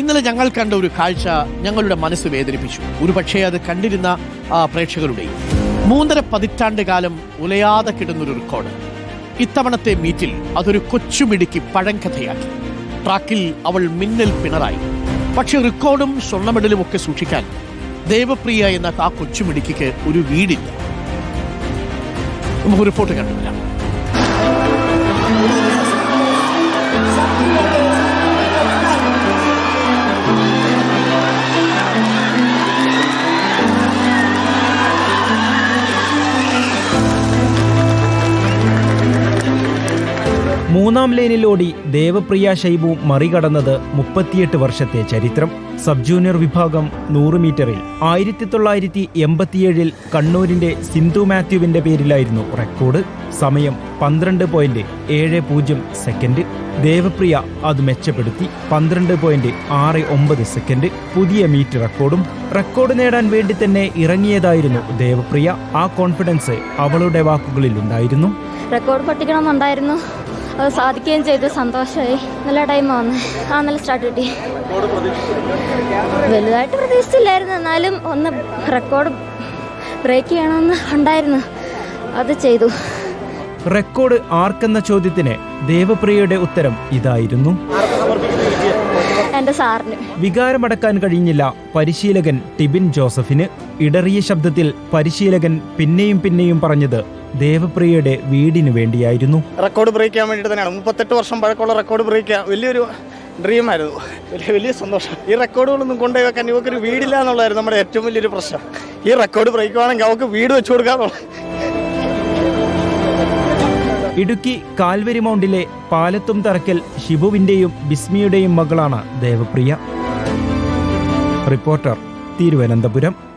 ഇന്നലെ ഞങ്ങൾ കണ്ട ഒരു കാഴ്ച ഞങ്ങളുടെ മനസ്സ് വേദനിപ്പിച്ചു. ഒരു പക്ഷേ അത് കണ്ടിരുന്ന പ്രേക്ഷകരുടെയും. മൂന്നര പതിറ്റാണ്ട് കാലം ഉലയാതെ കിടന്നൊരു റെക്കോർഡ് ഇത്തവണത്തെ മീറ്റിൽ അതൊരു കൊച്ചുമിടുക്കി പഴങ്കഥയാക്കി. ട്രാക്കിൽ അവൾ മിന്നൽ പിണറായി. പക്ഷെ റെക്കോർഡും സ്വർണ മെഡലും ഒക്കെ സൂക്ഷിക്കാൻ ദേവപ്രിയ എന്ന ആ കൊച്ചുമിടുക്കിക്ക് ഒരു വീടില്ല. നമുക്ക് റിപ്പോർട്ട് കണ്ടുവരാം മൂന്നാം ലൈനിലോടി ദേവപ്രിയ ഷൈബു മറികടന്നത് മുപ്പത്തിയെട്ട് വർഷത്തെ ചരിത്രം. സബ് ജൂനിയർ വിഭാഗം നൂറ് മീറ്ററിൽ ആയിരത്തി തൊള്ളായിരത്തി എൺപത്തിയേഴിൽ കണ്ണൂരിന്റെ സിന്ധു മാത്യുവിന്റെ പേരിലായിരുന്നു റെക്കോർഡ്. സമയം പന്ത്രണ്ട് പോയിന്റ് ഏഴ് പൂജ്യം സെക്കൻഡ് ദേവപ്രിയ അത് മെച്ചപ്പെടുത്തി പന്ത്രണ്ട് പോയിന്റ് ആറ് ഒമ്പത് സെക്കൻഡ് പുതിയ മീറ്റ് റെക്കോർഡും റെക്കോർഡ് നേടാൻ വേണ്ടി തന്നെ ഇറങ്ങിയതായിരുന്നു ദേവപ്രിയ. ആ കോൺഫിഡൻസ് അവളുടെ വാക്കുകളിൽ ഉണ്ടായിരുന്നു റെക്കോർഡ് പൊട്ടിക്കണമെന്നുണ്ടായിരുന്നു. അത് സാധിക്കുകയും ചെയ്തു. സന്തോഷമായി. നല്ല ടൈം ടൈമാണ് ആ നല്ല സ്റ്റാർട്ട് കിട്ടി. വലുതായിട്ട് പ്രതീക്ഷിച്ചില്ലായിരുന്നു. എന്നാലും ഒന്ന് റെക്കോർഡ് ബ്രേക്ക് ചെയ്യണമെന്ന് ഉണ്ടായിരുന്നു. അത് ചെയ്തു. റെക്കോർഡ് ആർക്കെന്ന ചോദ്യത്തിന് ദേവപ്രിയയുടെ ഉത്തരം ഇതായിരുന്നു. സാറിന്. വികാരമടക്കാൻ കഴിഞ്ഞില്ല പരിശീലകൻ ടിബിൻ ജോസഫിന്. ഇടറിയ ശബ്ദത്തിൽ പരിശീലകൻ പിന്നെയും പിന്നെയും പറഞ്ഞത് ദേവപ്രിയയുടെ വീടിനു വേണ്ടിയായിരുന്നു. റെക്കോർഡ് ബ്രേക്ക് ചെയ്യാൻ വേണ്ടിയിട്ട് തന്നെയാണ്. മുപ്പത്തെട്ട് വർഷം പഴക്കമുള്ള റെക്കോർഡ് ബ്രേക്ക് ചെയ്യാൻ വലിയൊരു ഡ്രീമായിരുന്നു വലിയ വലിയ സന്തോഷം. ഈ റെക്കോർഡുകളൊന്നും കൊണ്ടുപോയി വെക്കാൻ ഇവക്കൊരു വീടില്ല എന്നുള്ളതായിരുന്നു നമ്മുടെ ഏറ്റവും വലിയൊരു പ്രശ്നം. ഈ റെക്കോർഡ് ബ്രേക്ക് ആണെങ്കിൽ അവൾക്ക് വീട് വെച്ചു കൊടുക്കാന്നുള്ള ഇടുക്കി കാൽവരി മൗണ്ടിലെ പാലത്തും തറക്കൽ ഷിബുവിന്റെയും ബിസ്മിയുടെയും മകളാണ് ദേവപ്രിയ. റിപ്പോർട്ടർ തിരുവനന്തപുരം.